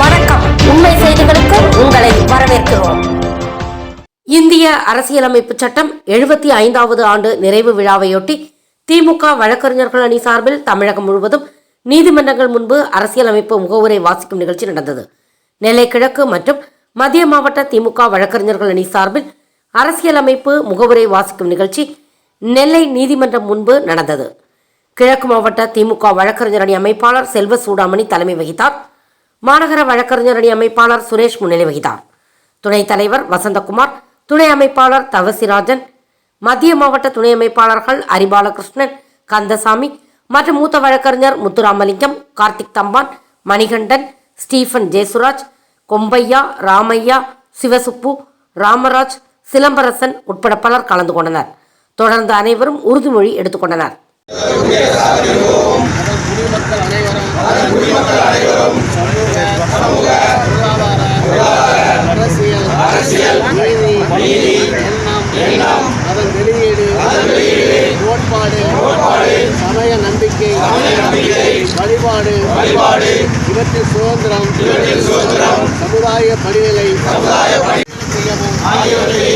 வணக்கம். உண்மை செய்திகளுக்கு உங்களை வரவேற்கிறோம். இந்திய அரசியலமைப்பு சட்டம் எழுபத்தி ஐந்தாவது ஆண்டு நிறைவு விழாவையொட்டி திமுக வழக்கறிஞர்கள் அணி சார்பில் தமிழகம் முழுவதும் நீதிமன்றங்கள் முன்பு அரசியலமைப்பு முகவுரை வாசிக்கும் நிகழ்ச்சி நடந்தது. நெல்லை கிழக்கு மற்றும் மத்திய மாவட்ட திமுக வழக்கறிஞர்கள் அணி சார்பில் அரசியலமைப்பு முகவுரை வாசிக்கும் நிகழ்ச்சி நெல்லை நீதிமன்றம் முன்பு நடந்தது. கிழக்கு மாவட்ட திமுக வழக்கறிஞர் அணி அமைப்பாளர் செல்வ சூடாமணி தலைமை வகித்தார். மாநகர வழக்கறிஞர் அணி அமைப்பாளர் சுரேஷ் முன்னிலை வகித்தார். துணைத் தலைவர் வசந்தகுமார் துணை அமைப்பாளர் தவசிராஜன் மத்திய மாவட்ட துணை அமைப்பாளர்கள் அரிபாலகிருஷ்ணன் கந்தசாமி மற்றும் மூத்த வழக்கறிஞர் முத்துராமலிங்கம் கார்த்திக் தம்பான் மணிகண்டன் ஸ்டீஃபன் ஜெயசுராஜ் கொம்பையா ராமையா சிவசுப்பு ராமராஜ் சிலம்பரசன் உட்பட பலர் கலந்து கொண்டனர். தொடர்ந்து அனைவரும் உறுதிமொழி எடுத்துக்கொண்டனர் சமூக, பொருளாதார, அரசியல், நீதி, எண்ணம், அதன் வெளியீடு, கோட்பாடு, சமய நம்பிக்கை, வழிபாடு, இவற்றின் சுதந்திரம், சமுதாய படிநிலை செய்யவும் ஆகியவற்றை